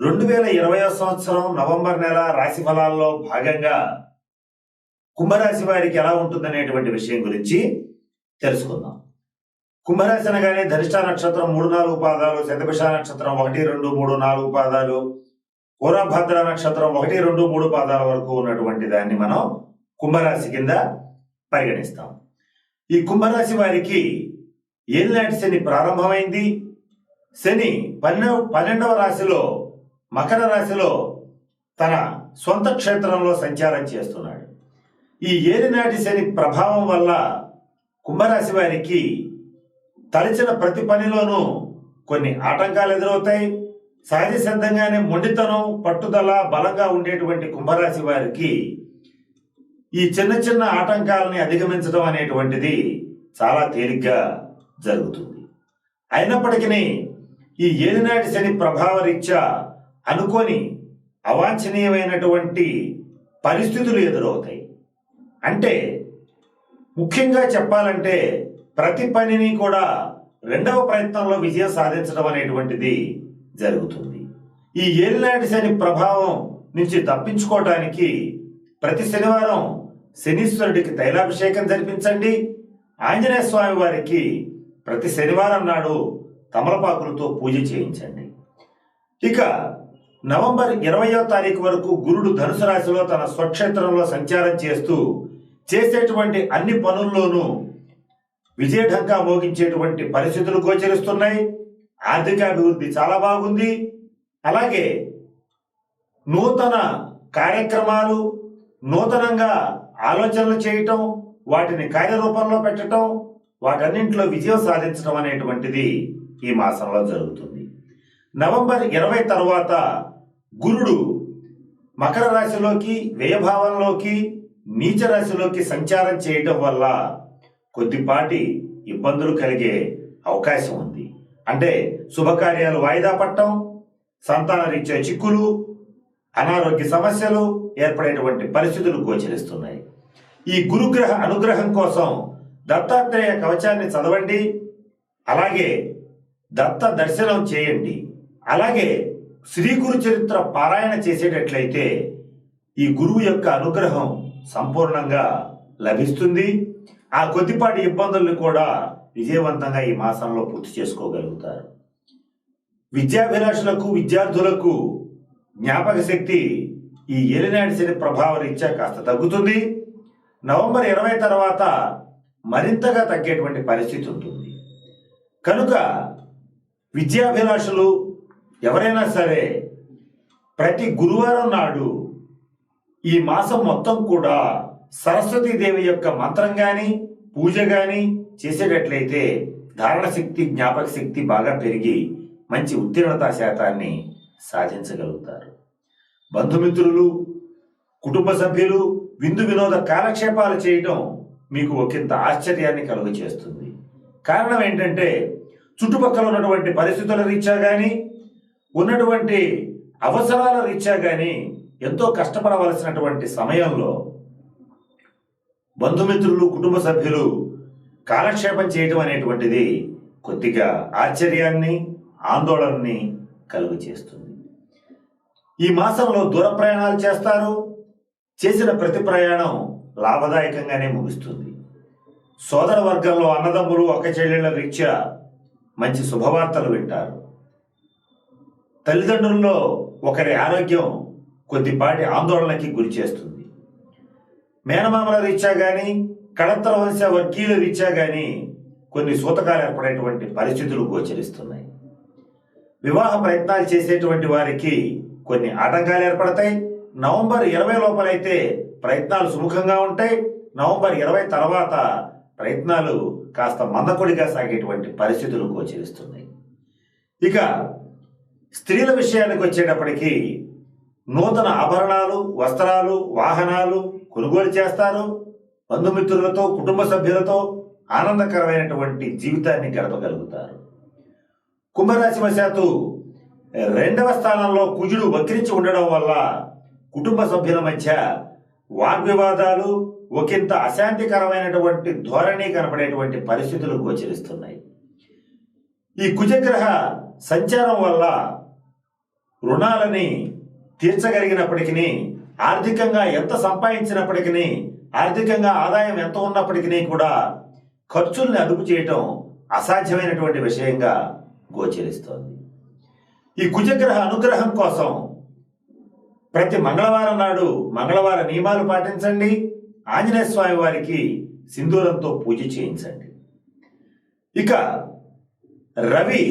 రెండు వేల ఇరవయో సంవత్సరం నవంబర్ నెల రాశి ఫలాల్లో భాగంగా కుంభరాశి వారికి ఎలా ఉంటుందనేటువంటి విషయం గురించి తెలుసుకుందాం. కుంభరాశి అనగానే ధనిష్ట నక్షత్రం మూడు నాలుగు పాదాలు శతభిష నక్షత్రం ఒకటి రెండు మూడు నాలుగు పాదాలు పూర్వభద్ర నక్షత్రం ఒకటి రెండు మూడు పాదాల వరకు ఉన్నటువంటి దాన్ని మనం కుంభరాశి కింద పరిగణిస్తాం. ఈ కుంభరాశి వారికి ఏలినాటి శని ప్రారంభమైంది. శని పన్నెండవ పన్నెండవ రాశిలో మకర రాశిలో తన సొంత క్షేత్రంలో సంచారం చేస్తున్నాడు. ఈ ఏలినాటి శని ప్రభావం వల్ల కుంభరాశి వారికి తలచిన ప్రతి పనిలోనూ కొన్ని ఆటంకాలు ఎదురవుతాయి. సహజ సిద్ధంగానే మొండితనం పట్టుదల బలంగా ఉండేటువంటి కుంభరాశి వారికి ఈ చిన్న చిన్న ఆటంకాలని అధిగమించడం అనేటువంటిది చాలా తేలిగ్గా జరుగుతుంది. అయినప్పటికీ ఈ ఏలినాటి శని ప్రభావ రీత్యా అనుకోని అవాంఛనీయమైనటువంటి పరిస్థితులు ఎదురవుతాయి. అంటే ముఖ్యంగా చెప్పాలంటే ప్రతి పనిని కూడా రెండవ ప్రయత్నంలో విజయం సాధించడం అనేటువంటిది జరుగుతుంది. ఈ ఏలినాటి శని ప్రభావం నుంచి తప్పించుకోవటానికి ప్రతి శనివారం శనీశ్వరుడికి తైలాభిషేకం జరిపించండి. ఆంజనేయ స్వామి వారికి ప్రతి శనివారం నాడు తమలపాకులతో పూజ చేయించండి. ఇక నవంబర్ ఇరవయో తారీఖు వరకు గురుడు ధనుసు రాశిలో తన స్వక్షేత్రంలో సంచారం చేస్తూ చేసేటువంటి అన్ని పనుల్లోనూ విజయఢంకా మోగించేటువంటి పరిస్థితులు గోచరిస్తున్నాయి. ఆర్థికాభివృద్ధి చాలా బాగుంది. అలాగే నూతన కార్యక్రమాలు నూతనంగా ఆలోచనలు చేయటం వాటిని కార్యరూపంలో పెట్టడం వాటన్నింటిలో విజయం సాధించడం అనేటువంటిది ఈ మాసంలో జరుగుతుంది. నవంబర్ ఇరవై తర్వాత గురుడు మకర రాశిలోకి వ్యయభావంలోకి నీచ రాశిలోకి సంచారం చేయటం వల్ల కొద్దిపాటి ఇబ్బందులు కలిగే అవకాశం ఉంది. అంటే శుభకార్యాలు వాయిదా పట్టడం సంతాన రీత్యా చిక్కులు అనారోగ్య సమస్యలు ఏర్పడేటువంటి పరిస్థితులు గోచరిస్తున్నాయి. ఈ గురుగ్రహ అనుగ్రహం కోసం దత్తాత్రేయ కవచాన్ని చదవండి అలాగే దత్త దర్శనం చేయండి అలాగే శ్రీ గురు చరిత్ర పారాయణ చేసేటట్లయితే ఈ గురువు యొక్క అనుగ్రహం సంపూర్ణంగా లభిస్తుంది. ఆ కొద్దిపాటి ఇబ్బందుల్ని కూడా విజయవంతంగా ఈ మాసంలో పూర్తి చేసుకోగలుగుతారు. విద్యాభిలాషులకు విద్యార్థులకు జ్ఞాపక శక్తి ఈ ఏలినాటి శని ప్రభావం రీత్యా కాస్త తగ్గుతుంది. నవంబర్ ఇరవై తర్వాత మరింతగా తగ్గేటువంటి పరిస్థితి ఉంటుంది. కనుక విద్యాభిలాషులు ఎవరైనా సరే ప్రతి గురువారం నాడు ఈ మాసం మొత్తం కూడా సరస్వతీదేవి యొక్క మంత్రం కానీ పూజ కానీ చేసేటట్లయితే ధారణ శక్తి జ్ఞాపక శక్తి బాగా పెరిగి మంచి ఉత్తీర్ణతా శాతాన్ని సాధించగలుగుతారు. బంధుమిత్రులు కుటుంబ సభ్యులు విందు వినోద కాలక్షేపాలు చేయటం మీకు ఒకంత ఆశ్చర్యాన్ని కలుగ చేస్తుంది కారణం ఏంటంటే చుట్టుపక్కల ఉన్నటువంటి పరిస్థితుల రీత్యా కానీ ఉన్నటువంటి అవసరాల రీత్యా కానీ ఎంతో కష్టపడవలసినటువంటి సమయంలో బంధుమిత్రులు కుటుంబ సభ్యులు కాలక్షేపం చేయటం అనేటువంటిది కొద్దిగా ఆశ్చర్యాన్ని ఆందోళనని కలుగు చేస్తుంది. ఈ మాసంలో దూర ప్రయాణాలు చేస్తారు. చేసిన ప్రతి ప్రయాణం లాభదాయకంగానే ముగుస్తుంది. సోదర వర్గంలో అన్నదమ్ములు ఒక చెల్లెళ్ళ రీత్యా మంచి శుభవార్తలు వింటారు. తల్లిదండ్రుల్లో ఒకరి ఆరోగ్యం కొద్దిపాటి ఆందోళనకి గురి చేస్తుంది. మేనమామల రీత్యా కానీ కళత్తర వంశ వర్గీయుల రీత్యా కానీ కొన్ని సూతకాలు ఏర్పడేటువంటి పరిస్థితులు గోచరిస్తున్నాయి. వివాహ ప్రయత్నాలు చేసేటువంటి వారికి కొన్ని ఆటంకాలు ఏర్పడతాయి. నవంబర్ ఇరవై లోపలైతే ప్రయత్నాలు సుముఖంగా ఉంటాయి. నవంబర్ ఇరవై తర్వాత ప్రయత్నాలు కాస్త మందకొడిగా సాగేటువంటి పరిస్థితులు గోచరిస్తున్నాయి. ఇక స్త్రీల విషయానికి వచ్చేటప్పటికీ నూతన ఆభరణాలు వస్త్రాలు వాహనాలు కొనుగోలు చేస్తారు. బంధుమిత్రులతో కుటుంబ సభ్యులతో ఆనందకరమైనటువంటి జీవితాన్ని గడపగలుగుతారు. కుంభరాశి వశాత్తు రెండవ స్థానంలో కుజుడు వక్రించి ఉండడం వల్ల కుటుంబ సభ్యుల మధ్య వాగ్వివాదాలు ఒకంత అశాంతికరమైనటువంటి ధోరణి కనపడేటువంటి పరిస్థితులు గోచరిస్తున్నాయి. ఈ కుజగ్రహ సంచారం వల్ల రుణాలని తీర్చగలిగినప్పటికీ ఆర్థికంగా ఎంత సంపాదించినప్పటికీ ఆర్థికంగా ఆదాయం ఎంత ఉన్నప్పటికీ కూడా ఖర్చుల్ని అదుపు చేయటం అసాధ్యమైనటువంటి విషయంగా గోచరిస్తోంది. ఈ కుజగ్రహ అనుగ్రహం కోసం ప్రతి మంగళవారం నాడు మంగళవార నియమాలు పాటించండి. ఆంజనేయ స్వామి వారికి సింధూరంతో పూజ చేయించండి. ఇక రవి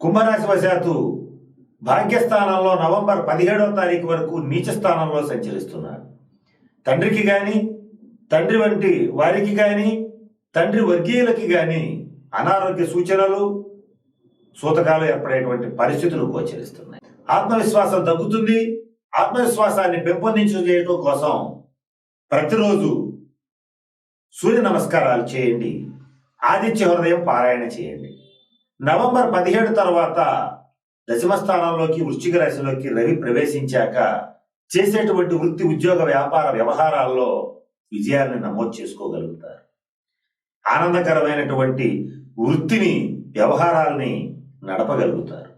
కుంభరాశి వశాత్తు భాగ్యస్థానంలో నవంబర్ పదిహేడవ తారీఖు వరకు నీచ స్థానంలో సంచరిస్తున్నారు. తండ్రికి గాని తండ్రి వంటి వారికి గాని తండ్రి వర్గీయులకి గాని అనారోగ్య సూచనలు సూతకాలు ఏర్పడేటువంటి పరిస్థితులు గోచరిస్తున్నాయి. ఆత్మవిశ్వాసం తగ్గుతుంది. ఆత్మవిశ్వాసాన్ని పెంపొందించడం కోసం ప్రతిరోజు సూర్య నమస్కారాలు చేయండి. ఆదిత్య హృదయం పారాయణ చేయండి. నవంబర్ పదిహేడు తర్వాత దశమ స్థానంలోకి వృశ్చిక రాశిలోకి రవి ప్రవేశించాక చేసేటువంటి వృత్తి ఉద్యోగ వ్యాపార వ్యవహారాల్లో విజయాన్ని నమోదు చేసుకోగలుగుతారు. ఆనందకరమైనటువంటి వృత్తిని వ్యవహారాల్ని నడపగలుగుతారు.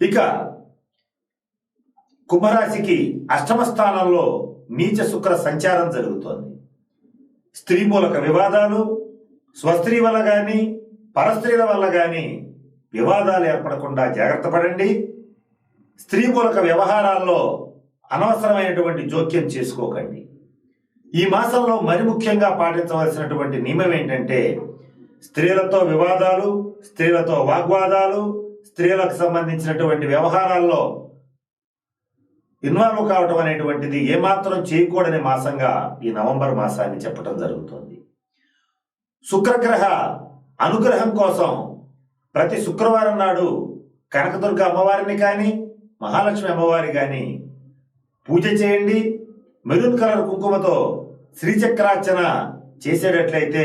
ఇక కుంభరాశికి అష్టమ స్థానంలో నీచ శుక్ర సంచారం జరుగుతోంది. స్త్రీ మూలక వివాదాలు స్వస్త్రీ వల్ల కానీ పరస్త్రీల వల్ల కానీ వివాదాలు ఏర్పడకుండా జాగ్రత్త పడండి. స్త్రీ మూలక వ్యవహారాల్లో అనవసరమైనటువంటి జోక్యం చేసుకోకండి. ఈ మాసంలో మరి ముఖ్యంగా పాటించవలసినటువంటి నియమం ఏంటంటే స్త్రీలతో వివాదాలు స్త్రీలతో వాగ్వాదాలు స్త్రీలకు సంబంధించినటువంటి వ్యవహారాల్లో ఇన్వాల్వ్ కావటం అనేటువంటిది ఏమాత్రం చేయకూడని మాసంగా ఈ నవంబర్ మాసాన్ని చెప్పడం జరుగుతుంది. శుక్రగ్రహ అనుగ్రహం కోసం ప్రతి శుక్రవారం నాడు కనకదుర్గ అమ్మవారిని కానీ మహాలక్ష్మి అమ్మవారి కానీ పూజ చేయండి. మెరూన్ కలర్ కుంకుమతో శ్రీచక్రార్చన చేసేటట్లయితే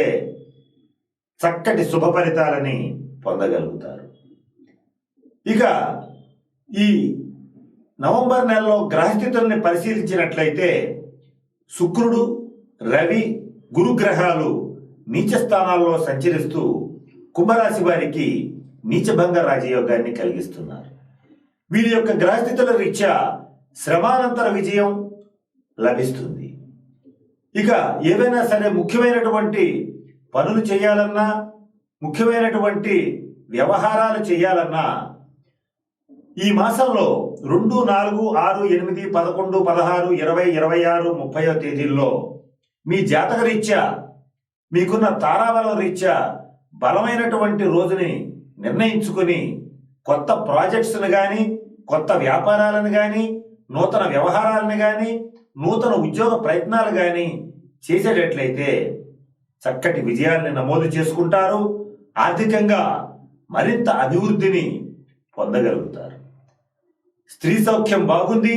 చక్కటి శుభ ఫలితాలని పొందగలుగుతారు. ఇక ఈ నవంబర్ నెలలో గ్రహస్థితుల్ని పరిశీలించినట్లయితే శుక్రుడు రవి గురుగ్రహాలు నీచ స్థానాల్లో సంచరిస్తూ కుంభరాశి వారికి నీచభంగ రాజయోగాన్ని కలిగిస్తున్నారు. వీరి యొక్క గ్రహస్థితుల రీత్యా శ్రమానంతర విజయం లభిస్తుంది. ఇక ఏవైనా సరే ముఖ్యమైనటువంటి పనులు చేయాలన్నా ముఖ్యమైనటువంటి వ్యవహారాలు చేయాలన్నా ఈ మాసంలో రెండు నాలుగు ఆరు ఎనిమిది పదకొండు పదహారు ఇరవై ఇరవై ఆరు ముప్పయో తేదీల్లో మీ జాతక రీత్యా మీకున్న తారాబలం రీత్యా బలమైనటువంటి రోజుని నిర్ణయించుకుని కొత్త ప్రాజెక్ట్స్ని కానీ కొత్త వ్యాపారాలను కానీ నూతన వ్యవహారాలను కానీ నూతన ఉద్యోగ ప్రయత్నాలు కానీ చేసేటట్లయితే చక్కటి విజయాల్ని నమోదు చేసుకుంటారు ఆర్థికంగా మరింత అభివృద్ధిని పొందగలుగుతారు. స్త్రీ సౌఖ్యం బాగుంది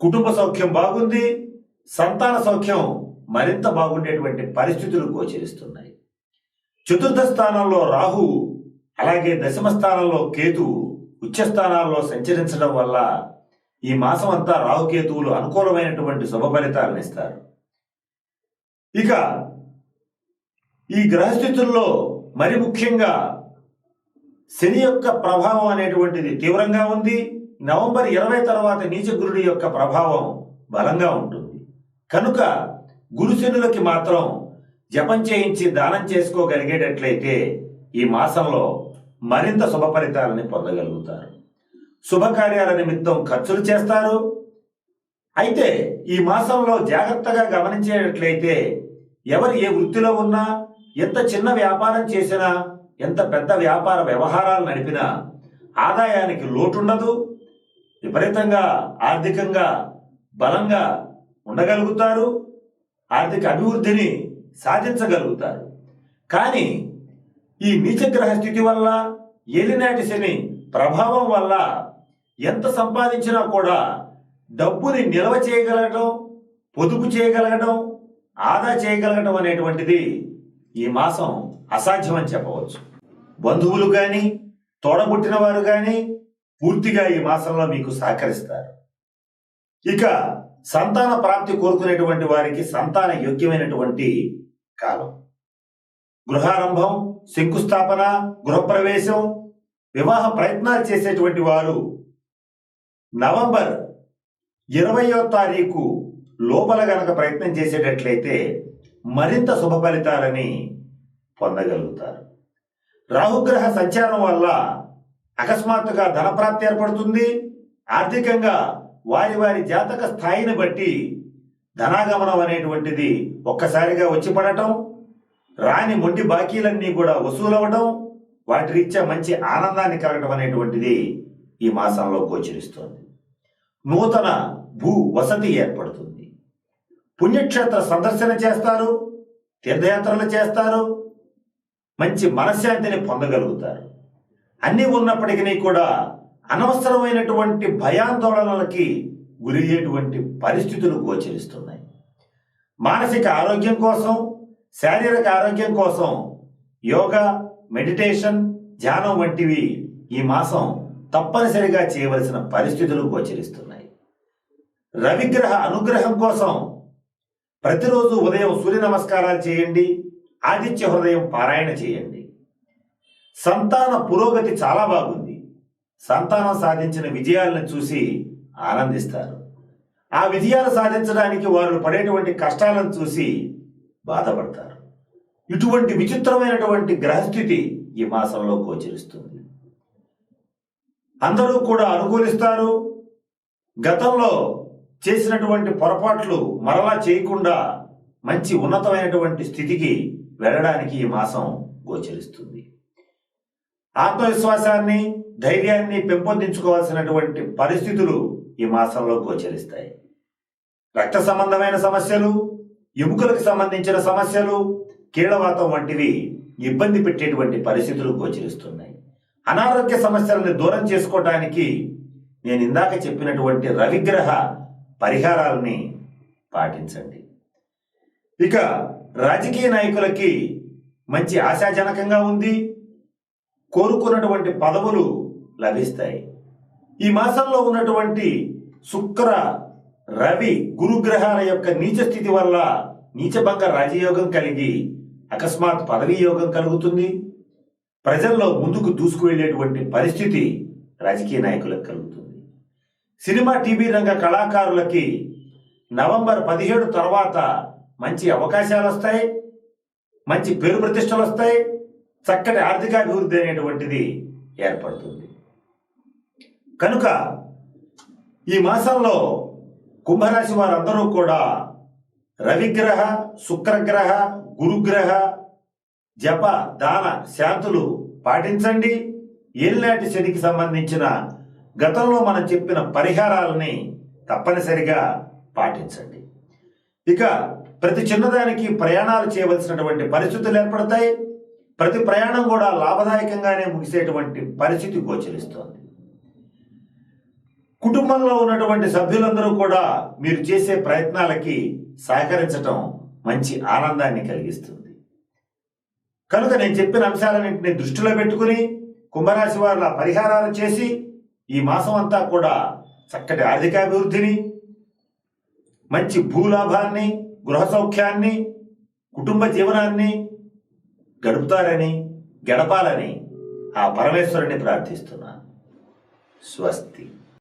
కుటుంబ సౌఖ్యం బాగుంది సంతాన సౌఖ్యం మరింత బాగుండేటువంటి పరిస్థితులు గోచరిస్తున్నాయి. చతుర్థ స్థానంలో రాహు అలాగే దశమ స్థానంలో కేతు ఉచ్చ స్థానాల్లో సంచరించడం వల్ల ఈ మాసం అంతా రాహుకేతువులు అనుకూలమైనటువంటి శుభ ఫలితాలను ఇస్తారు. ఇక ఈ గ్రహస్థితుల్లో మరి ముఖ్యంగా శని యొక్క ప్రభావం అనేటువంటిది తీవ్రంగా ఉంది. నవంబర్ ఇరవై తర్వాత నీచ గురుడి యొక్క ప్రభావం బలంగా ఉంటుంది. కనుక గురుశనులకి మాత్రం జపం చేయించి దానం చేసుకోగలిగేటట్లయితే ఈ మాసంలో మరింత శుభ ఫలితాలని పొందగలుగుతారు. శుభకార్యాల నిమిత్తం ఖర్చులు చేస్తారు. అయితే ఈ మాసంలో జాగ్రత్తగా గమనించేటట్లయితే ఎవరు ఏ వృత్తిలో ఉన్నా ఎంత చిన్న వ్యాపారం చేసినా ఎంత పెద్ద వ్యాపార వ్యవహారాలు నడిపినా ఆదాయానికి లోటుండదు. విపరీతంగా ఆర్థికంగా బలంగా ఉండగలుగుతారు. ఆర్థిక అభివృద్ధిని సాధించగలుగుతారు. కానీ ఈ నీచగ్రహ స్థితి వల్ల ఏలినాటి శని ప్రభావం వల్ల ఎంత సంపాదించినా కూడా డబ్బుని నిల్వ చేయగలగడం పొదుపు చేయగలగడం ఆదా చేయగలగడం అనేటువంటిది ఈ మాసం అసాధ్యమని చెప్పవచ్చు. బంధువులు కానీ తోడబుట్టిన వారు కానీ పూర్తిగా ఈ మాసంలో మీకు సహకరిస్తారు. ఇక సంతాన ప్రాప్తి కోరుకునేటువంటి వారికి సంతాన యోగ్యమైనటువంటి కాలం. గృహారంభం శంకుస్థాపన గృహప్రవేశం వివాహ ప్రయత్నాలు చేసేటువంటి వారు నవంబర్ ఇరవయో తారీఖు లోపల గనక ప్రయత్నం చేసేటట్లయితే మరింత శుభ ఫలితాలని పొందగలుగుతారు. రాహుగ్రహ సంచారం వల్ల అకస్మాత్తుగా ధనప్రాప్తి ఏర్పడుతుంది. ఆర్థికంగా వారి వారి జాతక స్థాయిని బట్టి ధనాగమనం అనేటువంటిది ఒక్కసారిగా వచ్చి పడటం రాని మొండి బాకీలన్నీ కూడా వసూలవడం వాటి రీత్యా మంచి ఆనందాన్ని కలగడం అనేటువంటిది ఈ మాసంలో గోచరిస్తోంది. నూతన భూ వసతి ఏర్పడుతుంది. పుణ్యక్షేత్ర సందర్శన చేస్తారు తీర్థయాత్రలు చేస్తారు మంచి మనశ్శాంతిని పొందగలుగుతారు. అన్నీ ఉన్నప్పటికీ కూడా అనవసరమైనటువంటి భయాందోళనలకి గురయ్యేటువంటి పరిస్థితులు గోచరిస్తున్నాయి. మానసిక ఆరోగ్యం కోసం శారీరక ఆరోగ్యం కోసం యోగా మెడిటేషన్ ధ్యానం వంటివి ఈ మాసం తప్పనిసరిగా చేయవలసిన పరిస్థితులు గోచరిస్తున్నాయి. రవిగ్రహ అనుగ్రహం కోసం ప్రతిరోజు ఉదయం సూర్య నమస్కారాలు చేయండి ఆదిత్య హృదయం పారాయణ చేయండి. సంతాన పురోగతి చాలా బాగుంది. సంతానం సాధించిన విజయాలను చూసి ఆనందిస్తారు. ఆ విజయాలు సాధించడానికి వారు పడేటువంటి కష్టాలను చూసి బాధపడతారు. ఇటువంటి విచిత్రమైనటువంటి గ్రహస్థితి ఈ మాసంలో గోచరిస్తుంది. అందరూ కూడా అనుకూలిస్తారు. గతంలో చేసినటువంటి పొరపాట్లు మరలా చేయకుండా మంచి ఉన్నతమైనటువంటి స్థితికి వెళ్ళడానికి ఈ మాసం గోచరిస్తుంది. ఆత్మవిశ్వాసాన్ని ధైర్యాన్ని పెంపొందించుకోవాల్సినటువంటి పరిస్థితులు ఈ మాసంలో గోచరిస్తాయి. రక్త సంబంధమైన సమస్యలు ఎముకలకు సంబంధించిన సమస్యలు కీళ్ళవాతం వంటివి ఇబ్బంది పెట్టేటువంటి పరిస్థితులు గోచరిస్తున్నాయి. అనారోగ్య సమస్యలను దూరం చేసుకోవడానికి నేను ఇందాక చెప్పినటువంటి రవిగ్రహ పరిహారాలని పాటించండి. ఇక రాజకీయ నాయకులకి మంచి ఆశాజనకంగా ఉంది. కోరుకున్నటువంటి పదవులు లభిస్తాయి. ఈ మాసంలో ఉన్నటువంటి శుక్ర రవి గురుగ్రహాల యొక్క నీచ స్థితి వల్ల నీచభంగ రాజయోగం కలిగి అకస్మాత్ పదవీ యోగం కలుగుతుంది. ప్రజల్లో ముందుకు దూసుకువెళ్ళేటువంటి పరిస్థితి రాజకీయ నాయకులకు కలుగుతుంది. సినిమా టీవీ రంగ కళాకారులకి నవంబర్ పదిహేడు తర్వాత మంచి అవకాశాలు వస్తాయి మంచి పేరు ప్రతిష్టలు వస్తాయి చక్కటి ఆర్థికాభివృద్ధి అనేటువంటిది ఏర్పడుతుంది. కనుక ఈ మాసంలో కుంభరాశి వారందరూ కూడా రవిగ్రహ శుక్రగ్రహ గురుగ్రహ జప దాన శాంతులు పాటించండి. ఏలినాటి శనికి సంబంధించిన గతంలో మనం చెప్పిన పరిహారాలని తప్పనిసరిగా పాటించండి. ఇక ప్రతి చిన్నదానికి ప్రయాణాలు చేయవలసినటువంటి పరిస్థితులు ఏర్పడతాయి. ప్రతి ప్రయాణం కూడా లాభదాయకంగానే ముగిసేటువంటి పరిస్థితి గోచరిస్తోంది. కుటుంబంలో ఉన్నటువంటి సభ్యులందరూ కూడా మీరు చేసే ప్రయత్నాలకి సహకరించటం మంచి ఆనందాన్ని కలిగిస్తుంది. కనుక నేను చెప్పిన అంశాలన్నింటినీ దృష్టిలో పెట్టుకుని కుంభరాశి వారుల పరిహారాలు చేసి ఈ మాసం అంతా కూడా చక్కటి ఆర్థికాభివృద్ధిని మంచి భూలాభాన్ని గృహ సౌఖ్యాన్ని కుటుంబ జీవనాన్ని గడుపుతారని గడపాలని ఆ పరమేశ్వరుని ప్రార్థిస్తున్నాను. స్వస్తి.